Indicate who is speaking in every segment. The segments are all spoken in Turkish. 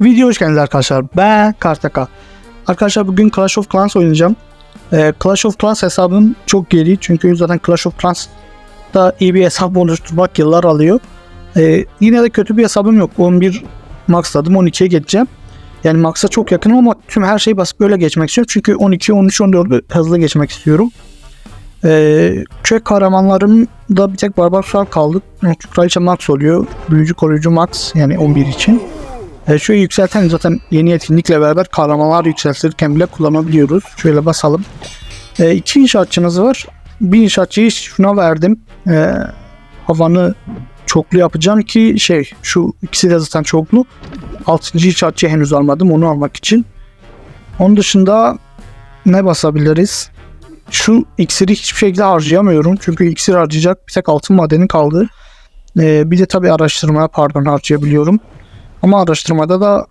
Speaker 1: Video hoş geldiniz arkadaşlar. Ben Kartaka. Arkadaşlar bugün Clash of Clans oynayacağım. Ee, Clash of Clans hesabım çok geri çünkü zaten Clash of Clans'ta iyi bir hesap oluşturmak yıllar alıyor. Ee, yine de kötü bir hesabım yok. 11 maxladım 12'ye geçeceğim. Yani max'a çok yakınım ama tüm her şeyi basıp böyle geçmek istiyorum. Çünkü 12, 13, 14'ü hızlı geçmek istiyorum. Ee, kök kahramanlarımda bir tek Barbarsal kaldı. Çünkü Kraliçe Max oluyor. Büyücü koruyucu Max yani 11 için. E, şöyle yükselten zaten yeni etkinlikle beraber kahramanlar yükseltirken bile kullanabiliyoruz. Şöyle basalım. E, iki inşaatçımız var. Bir inşaatçıyı şuna verdim. E, havanı çoklu yapacağım ki şey şu ikisi de zaten çoklu. Altıncı inşaatçıyı henüz almadım onu almak için. Onun dışında ne basabiliriz? Şu iksiri hiçbir şekilde harcayamıyorum. Çünkü iksir harcayacak bir tek altın madeni kaldı. E, bir de tabii araştırmaya pardon harcayabiliyorum. Ama araştırmada da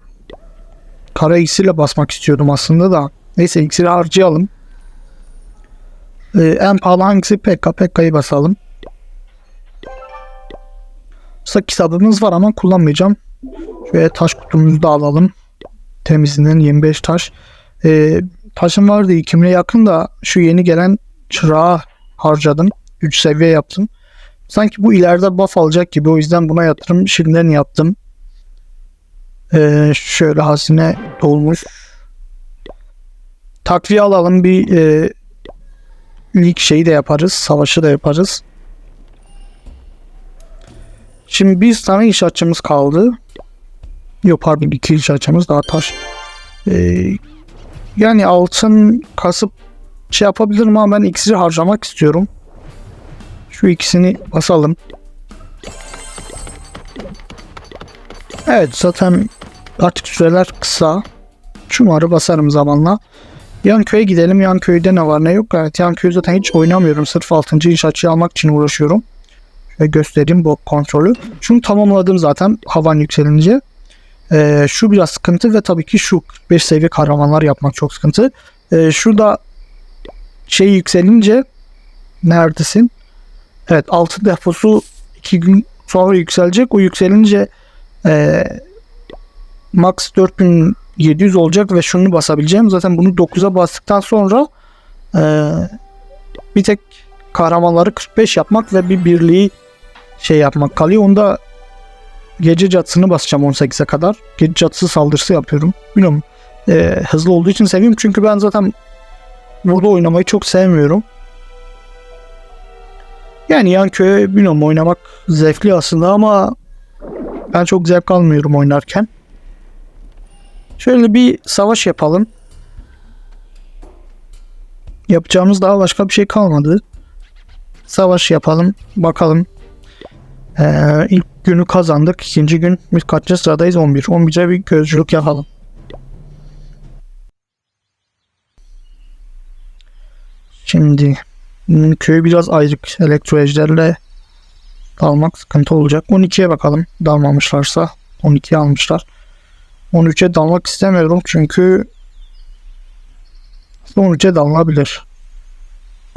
Speaker 1: kara iksirle basmak istiyordum aslında da. Neyse iksiri harcayalım. Ee, en pahalı hangisi? Pekka. Pekka'yı basalım. Kısa kitabımız var ama kullanmayacağım. Şöyle taş kutumuzu da alalım. Temizinden 25 taş. Ee, taşım vardı 2000'e yakın da şu yeni gelen çırağı harcadım. 3 seviye yaptım. Sanki bu ileride buff alacak gibi o yüzden buna yatırım şimdiden yaptım. Ee, şöyle hazine dolmuş. Takviye alalım bir e, ilk şeyi de yaparız. Savaşı da yaparız. Şimdi bir tane inşaatçımız kaldı. Yok pardon iki inşaatçımız daha taş. Ee, yani altın kasıp şey yapabilirim ama ben iksiri harcamak istiyorum. Şu ikisini basalım. Evet zaten artık süreler kısa. Şumarı basarım zamanla. Yan köye gidelim. Yan köyde ne var ne yok. Evet yan köyü zaten hiç oynamıyorum. Sırf 6. inşaatçıyı almak için uğraşıyorum. Şöyle göstereyim bu kontrolü. Şunu tamamladım zaten havan yükselince. Ee, şu biraz sıkıntı ve tabii ki şu 5 seviye kahramanlar yapmak çok sıkıntı. Ee, şurada şey yükselince neredesin? Evet altın deposu 2 gün sonra yükselecek. O yükselince e, max 4700 olacak ve şunu basabileceğim. Zaten bunu 9'a bastıktan sonra e, bir tek kahramanları 45 yapmak ve bir birliği şey yapmak kalıyor. Onda gece catısını basacağım 18'e kadar. Gece catısı saldırısı yapıyorum. Bilmiyorum. E, hızlı olduğu için seviyorum. Çünkü ben zaten burada oynamayı çok sevmiyorum. Yani yan köye bilmiyorum oynamak zevkli aslında ama ben çok zevk almıyorum oynarken. Şöyle bir savaş yapalım. Yapacağımız daha başka bir şey kalmadı. Savaş yapalım. Bakalım. Ee, ilk günü kazandık. İkinci gün biz kaçıncı sıradayız? 11. 11'e bir gözcülük yapalım. Şimdi hmm, köy biraz ayrık elektroejderle almak sıkıntı olacak. 12'ye bakalım dalmamışlarsa. 12'ye almışlar. 13'e dalmak istemiyorum çünkü 13'e dalınabilir.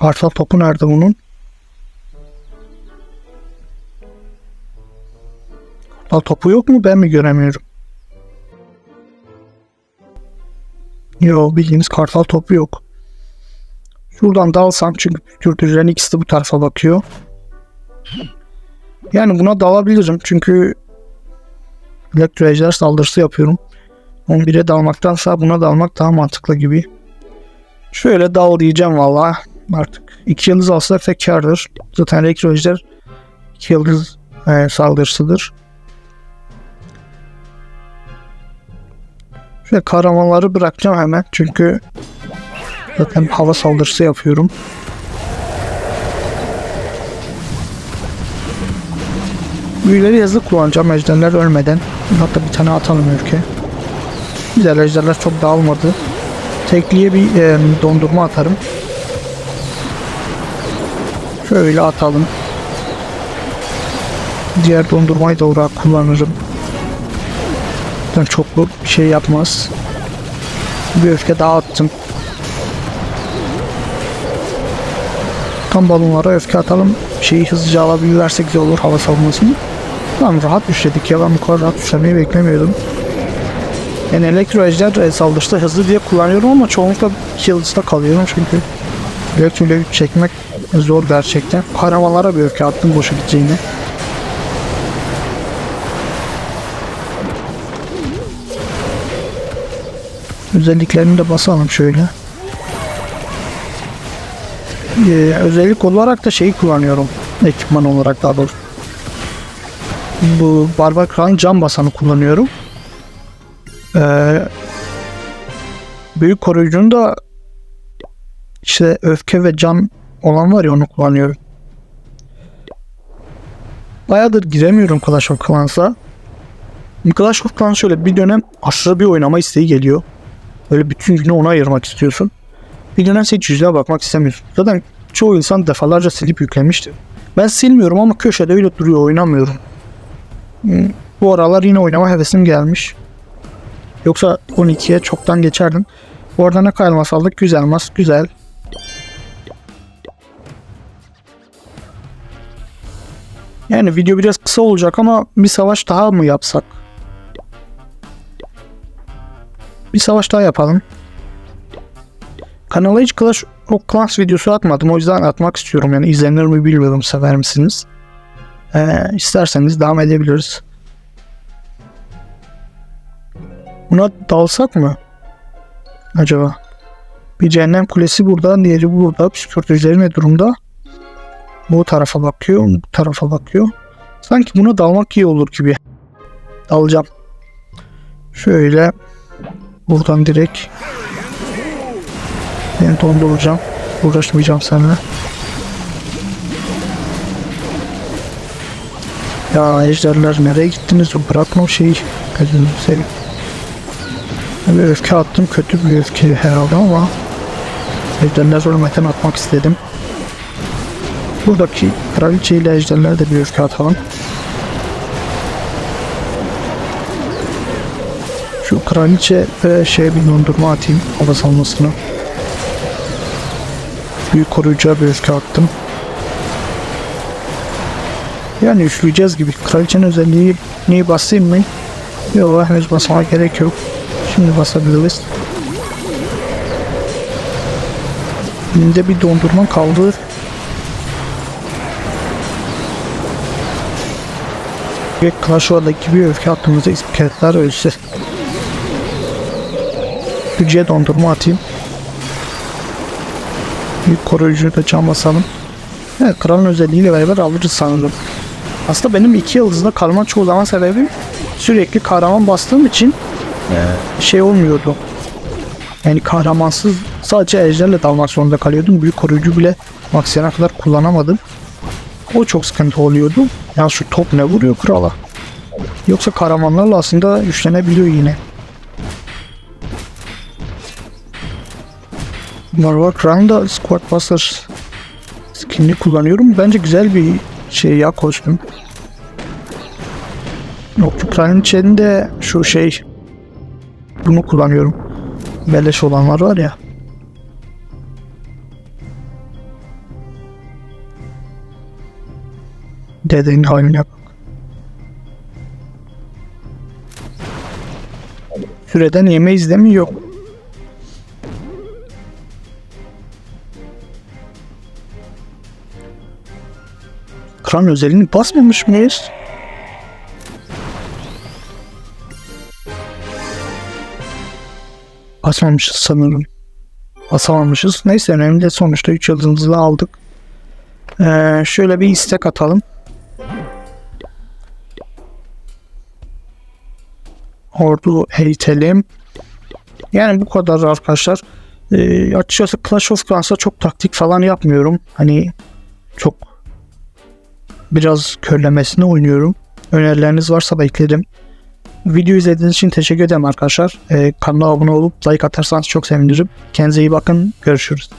Speaker 1: Kartal topu nerede bunun? Kartal topu yok mu? Ben mi göremiyorum? Yok bildiğiniz kartal topu yok. Şuradan dalsam çünkü püskürtücülerin ikisi de bu tarafa bakıyor. Yani buna dalabilirim çünkü elektroejder saldırısı yapıyorum. 11'e dalmaktansa buna dalmak daha mantıklı gibi. Şöyle dal diyeceğim valla. Artık 2 yıldız alsak tek kardır. Zaten elektroejder 2 yıldız e, saldırısıdır. Şöyle kahramanları bırakacağım hemen çünkü zaten hava saldırısı yapıyorum. Büyüleri hızlı kullanacağım ejderler ölmeden. Hatta bir tane atalım ülke. Güzel ejderler çok dağılmadı. Tekliye bir e, dondurma atarım. Şöyle atalım. Diğer dondurmayı da oraya kullanırım. Zaten çoklu bir şey yapmaz. Bir öfke daha attım. Tam balonlara öfke atalım. Şeyi hızlıca alabilirsek güzel olur hava savunmasını. Tamam rahat düşledik ya ben bu kadar rahat düşlemeyi beklemiyordum. Yani elektro ejder e, hızlı diye kullanıyorum ama çoğunlukla yıldızda kalıyorum çünkü elektro ile güç çekmek zor gerçekten. Kahramanlara bir öfke attım boşa gideceğini. Özelliklerini de basalım şöyle. Ee, özellik olarak da şeyi kullanıyorum. Ekipman olarak daha doğrusu. Bu Barbar Kral'ın cam basanı kullanıyorum. Ee, büyük koruyucunun da işte öfke ve can olan var ya onu kullanıyorum. Bayağıdır giremiyorum Clash of Clans'a. Clash of Clans şöyle bir dönem aşırı bir oynama isteği geliyor. Böyle bütün günü ona ayırmak istiyorsun. Bir dönem hiç yüzüne bakmak istemiyorsun. Zaten çoğu insan defalarca silip yüklemiştir. Ben silmiyorum ama köşede öyle duruyor oynamıyorum. Bu aralar yine oynama hevesim gelmiş. Yoksa 12'ye çoktan geçerdim. Bu arada ne kadar elmas aldık? Güzel elmas. Güzel. Yani video biraz kısa olacak ama bir savaş daha mı yapsak? Bir savaş daha yapalım. Kanala hiç Clash of Clans videosu atmadım. O yüzden atmak istiyorum. Yani izlenir mi bilmiyorum. Sever misiniz? Ee, isterseniz devam edebiliriz. Buna dalsak mı? Acaba? Bir cehennem kulesi burada, diğeri burada. Psikolojileri ne durumda? Bu tarafa bakıyor, bu tarafa bakıyor. Sanki buna dalmak iyi olur gibi. Dalacağım. Şöyle buradan direkt ben donduracağım. Uğraşmayacağım seninle. Ya ejderler nereye gittiniz? Bırakma o şeyi. Gözünü seveyim. Bir öfke attım. Kötü bir öfke herhalde ama ejderler ölmeden atmak istedim. Buradaki kraliçe ile ejderler de bir öfke atalım. Şu kraliçe ve şey bir dondurma atayım hava salmasını. Büyük koruyucuya bir öfke attım. Yani üçleyeceğiz gibi. Kraliçenin özelliği neyi basayım mı? Yok henüz basmama gerek yok. Şimdi basabiliriz. Elimde bir dondurma kaldı. Ve Clash Royale'daki bir öfke attığımızda iskeletler ölse. Gücüye dondurma atayım. Büyük koruyucuyu da cam basalım. Evet, kralın özelliğiyle beraber alırız sanırım. Aslında benim iki yıldızda kalma çoğu zaman sebebim sürekli kahraman bastığım için şey olmuyordu. Yani kahramansız sadece ejderle dalmak zorunda kalıyordum. Büyük koruyucu bile maksiyona kadar kullanamadım. O çok sıkıntı oluyordu. Ya şu top ne vuruyor krala? Yoksa kahramanlarla aslında güçlenebiliyor yine. Marvel Crown'da Squad Buster skinini kullanıyorum. Bence güzel bir şey ya kostüm. Okçu Crown'ın içinde şu şey bunu kullanıyorum. Beleş olanlar var ya. Dedenin haline bak. Süreden yemeyiz değil mi? Yok. Kran özelliğini basmamış mıyız? Basmamışız sanırım. Basamamışız. Neyse önemli değil. Sonuçta 3 yıldızlı aldık. Ee, şöyle bir istek atalım. Ordu eğitelim. Yani bu kadar arkadaşlar. Ee, açıkçası Clash of Clans'a çok taktik falan yapmıyorum. Hani çok biraz körlemesine oynuyorum. Önerileriniz varsa beklerim. Video izlediğiniz için teşekkür ederim arkadaşlar. Ee, kanala abone olup like atarsanız çok sevinirim. Kendinize iyi bakın. Görüşürüz.